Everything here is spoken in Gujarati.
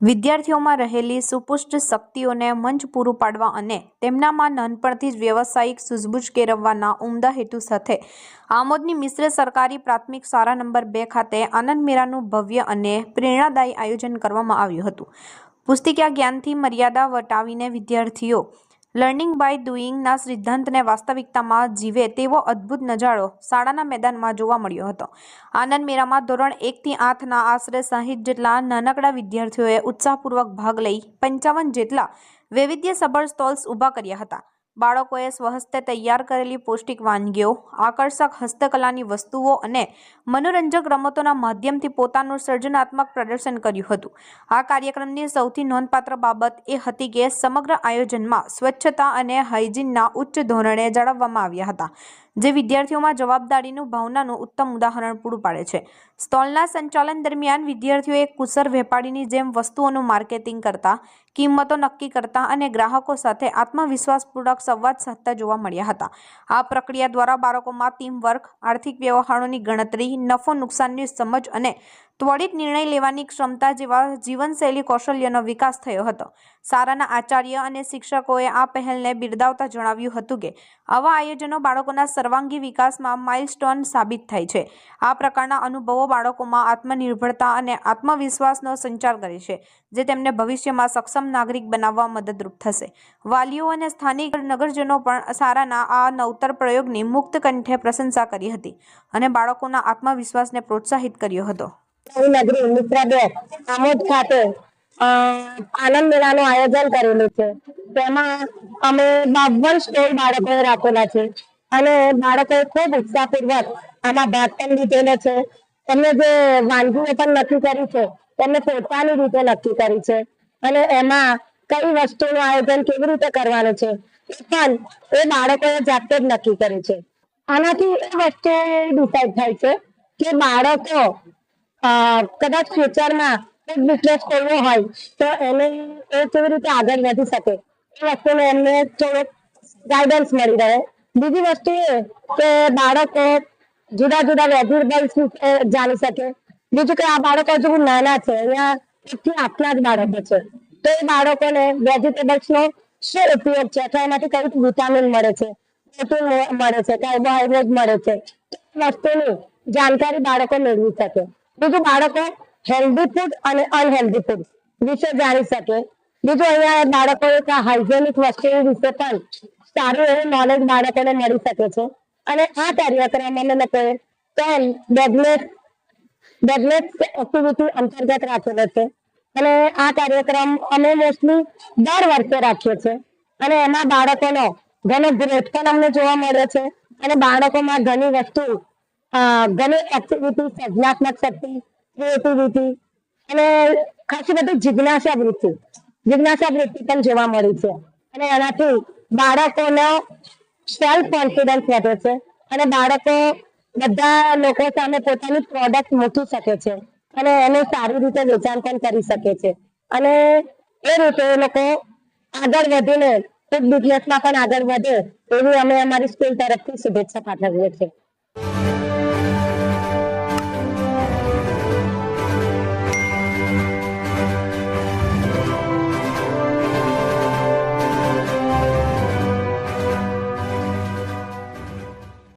વિદ્યાર્થીઓમાં રહેલી સુપુષ્ટ શક્તિઓને મંચ પૂરું પાડવા અને તેમનામાં નાનપણથી જ વ્યવસાયિક સૂઝબૂઝ કેળવવાના ઉમદા હેતુ સાથે આમોદની મિશ્ર સરકારી પ્રાથમિક શાળા નંબર બે ખાતે આનંદ મેળાનું ભવ્ય અને પ્રેરણાદાયી આયોજન કરવામાં આવ્યું હતું. પુસ્તિકા જ્ઞાનથી મર્યાદા વટાવીને વિદ્યાર્થીઓ લર્નિંગ બાય ડુઈંગના સિદ્ધાંતને વાસ્તવિકતામાં જીવે તેવો અદ્ભુત નજારો શાળાના મેદાનમાં જોવા મળ્યો હતો. આનંદ મેળામાં ધોરણ એકથી આઠના આશરે સાહીઠ જેટલા નાનકડા વિદ્યાર્થીઓએ ઉત્સાહપૂર્વક ભાગ લઈ પંચાવન જેટલા વૈવિધ્યસભર સ્ટોલ્સ ઊભા કર્યા હતા. બાળકોએ સ્વહસ્તે તૈયાર કરેલી પૌષ્ટિક વાનગીઓ, આકર્ષક હસ્તકલાની વસ્તુઓ અને મનોરંજક રમતોના માધ્યમથી પોતાનું સર્જનાત્મક પ્રદર્શન કર્યું હતું. આ કાર્યક્રમની સૌથી નોંધપાત્ર બાબત એ હતી કે સમગ્ર આયોજનમાં સ્વચ્છતા અને હાઇજીનના ઉચ્ચ ધોરણે જાળવવામાં આવ્યા હતા. જે વિદ્યાર્થીઓમાં જવાબદારીનું, ભાવનાનું ઉત્તમ ઉદાહરણ પૂરું પાડે છે. સ્ટોલના સંચાલન દરમિયાન વિદ્યાર્થીઓએ કુશળ વેપારીની જેમ વસ્તુઓનું માર્કેટિંગ કરતા, કિંમતો નક્કી કરતા અને ગ્રાહકો સાથે આત્મવિશ્વાસપૂર્વક સંવાદ સાધતા જોવા મળ્યા હતા. આ પ્રક્રિયા દ્વારા બાળકોમાં ટીમવર્ક, આર્થિક વ્યવહારોની ગણતરી, નફો નુકસાનની સમજ અને ત્વરિત નિર્ણય લેવાની ક્ષમતા જેવા જીવનશૈલી કૌશલ્યનો વિકાસ થયો હતો. શાળાના આચાર્ય અને શિક્ષકોએ આ પહેલને બિરદાવતા જણાવ્યું હતું કે, આવા આયોજનો બાળકોના સર્વાંગી વિકાસમાં માઇલસ્ટોન સાબિત થાય છે. આ પ્રકારના અનુભવો બાળકોમાં આત્મનિર્ભરતા અને આત્મવિશ્વાસનો સંચાર કરે છે, જે તેમને ભવિષ્યમાં સક્ષમ નાગરિક બનાવવા મદદરૂપ થશે. વાલીઓ અને સ્થાનિક નગરજનો પણ શાળાના આ નવતર પ્રયોગની મુક્ત કંઠે પ્રશંસા કરી હતી અને બાળકોના આત્મવિશ્વાસને પ્રોત્સાહિત કર્યો હતો. નગરી મિત્રા બે આમોદ ખાતે આનંદ મેળાનું આયોજન કરેલું છે. તેમાં અમે બાવન સ્ટોલ બાળકોએ રાખેલા છે અને બાળકોએ ખૂબ ઉત્સાહપૂર્વક આમાં ભાગ પણ લીધેલો છે. તેમને જે વાનગીઓ પણ નક્કી કરી છે, તેમને પોતાની રીતે નક્કી કરી છે અને એમાં કઈ વસ્તુનું આયોજન કેવી રીતે કરવાનું છે પણ એ બાળકોએ જાતે જ નક્કી કર્યું છે. આનાથી એ વસ્તુ ડિસાઈડ થાય છે કે બાળકો કદાચ ફ્યુચરમાં એક બિઝનેસ કરવો હોય, તો એને એ કેવી રીતે આગળ વધી શકે? એ વસ્તુને એમને થોડોક ગાઈડન્સ મળી રહે. બીજી વસ્તુ એ કે બાળકો જુદા જુદા વેજીટેબલ્સ જાણી શકે. બીજું કે આ બાળકો હજુ નાના છે, અહીંયા એકથી આટલા જ બાળકો છે. તો એ બાળકોને વેજીટેબલ્સનો શું ઉપયોગ છે? અથવા એમાંથી કયું વિટામિન મળે છે? પ્રોટીન મળે છે કાર્બોહાઈડ્રેટ મળે છે? વસ્તુની જાણકારી બાળકો મેળવી શકે. બીજું બાળકો હેલ્ધી ફૂડ અને અનહેલ્ધી ફૂડ વિશે જાણી શકે. બીજું અહીંયા બાળકો હાઇજેનિક વસ્તુ વિશે પણ સારું એવું નોલેજ બાળકોને મળી શકે છે. અને આ કાર્યક્રમ અમે લોકોએ પેન ડેબલેટ ડેબલેટ એક્ટિવિટી અંતર્ગત રાખેલો છે. અને આ કાર્યક્રમ અમે મોસ્ટલી દર વર્ષે રાખીએ છીએ. અને એમાં બાળકોનો ઘણો ગ્રોથ પણ અમને જોવા મળે છે. અને બાળકોમાં ઘણી વસ્તુ ઘણી એક્ટિવિટી સર્જનાત્મક શક્તિ ક્રિએટિવિટી અને ખાસી બધી જિજ્ઞાસા વૃત્તિ. જિજ્ઞાસા વૃત્તિ પણ જોવા મળી છે. અને એનાથી બાળકોનો સેલ્ફ કોન્ફિડન્સ વધે છે. અને બાળકો બધા લોકો સામે પોતાની પ્રોડક્ટ મૂકી શકે છે. અને એનું સારી રીતે વેચાણ પણ કરી શકે છે. અને એ રીતે એ લોકો આગળ વધીને ખૂબ બિઝનેસમાં પણ આગળ વધે એવી અમે અમારી સ્કૂલ તરફથી શુભેચ્છા પાઠવીએ છીએ.